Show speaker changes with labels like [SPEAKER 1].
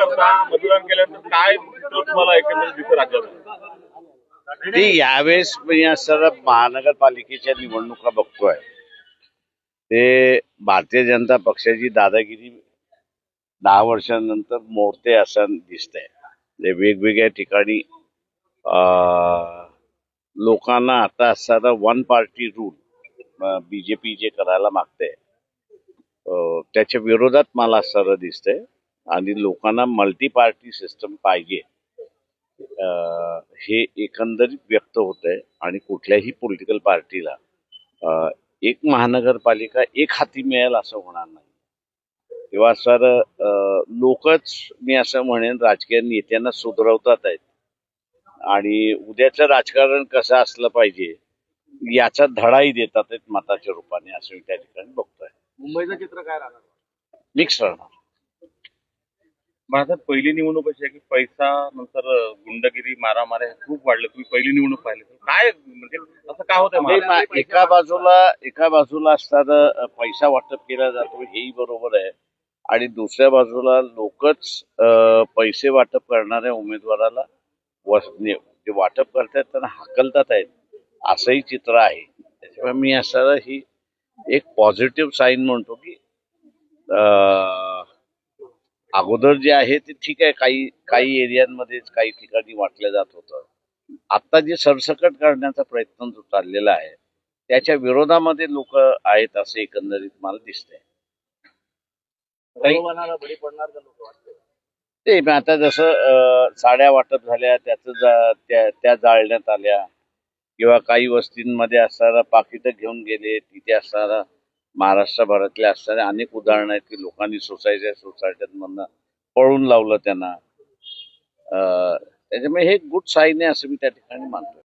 [SPEAKER 1] करता मतदान केल्यानंतर काय तुम्हाला एकंदरीत दिसत राज्यात
[SPEAKER 2] ते यावेळेस मी असं महानगरपालिकेच्या निवडणुका बघतोय. ते भारतीय जनता पक्षाची दादागिरी दहा वर्षांनंतर मोडते असं दिसतंय. म्हणजे वेगवेगळ्या ठिकाणी लोकांना आता असताना वन पार्टी रूल बीजेपी जे करायला मागते त्याच्या विरोधात मला असताना दिसतंय. आणि लोकांना मल्टी पार्टी सिस्टम पाहिजे हे एकंदरीत व्यक्त होत आहे आणि कुठल्याही पॉलिटिकल पार्टीला एक महानगरपालिका एक हाती मिळेल असं होणार नाही. किंवा सर लोकच मी असं म्हणेन राजकीय नेत्यांना सुधरवतात आहेत. आणि उद्याचं राजकारण कसं असलं पाहिजे याचा धडाही देतात आहेत मताच्या रूपाने असं मी त्या ठिकाणी बघतोय.
[SPEAKER 3] मुंबईचं चित्र काय राहणार?
[SPEAKER 2] मिक्स राहणार.
[SPEAKER 1] भारतात पहिली निवडणूक अशी आहे की पैसा नंतर गुंडगिरी मारामाऱ्या हे खूप वाढलं. तुम्ही पहिली निवडणूक पाहिली. तर काय म्हणजे असं का
[SPEAKER 2] नाही? मा- एका बाजूला एका बाजूला असताना अ, पैसा वाटप केला जातो हेही बरोबर आहे. आणि दुसऱ्या बाजूला लोकच अ, पैसे वाटप करणाऱ्या उमेदवाराला वस- ने- जे वाटप करतायत त्यांना हाकलतात आहेत. असंही चित्र आहे. त्याच्यामुळे मी असं ही एक पॉझिटिव्ह साईन म्हणतो की अ, अगोदर जे आहे ते ठीक आहे. काही काही एरियांमध्ये काही ठिकाणी वाटलं जात होतं. आता जे सरसकट करण्याचा प्रयत्न जो चाललेला आहे त्याच्या विरोधामध्ये लोक आहेत असं एकंदरीत मला
[SPEAKER 3] वाटतं
[SPEAKER 2] ते आता जसं साड्या वाटप झाल्या त्याचं त्या त्या जाळण्यात आल्या किंवा काही वस्तींमध्ये असताना पाकिटं घेऊन गेले तिथे असताना महाराष्ट्रभरातले असणारे अनेक उदाहरणं आहेत की लोकांनी सोसायट्या सोसायट्यांमधनं पळून लावलं त्यांना. अं, त्याच्यामुळे हे गुड साईन आहे असं मी त्या ठिकाणी मानतो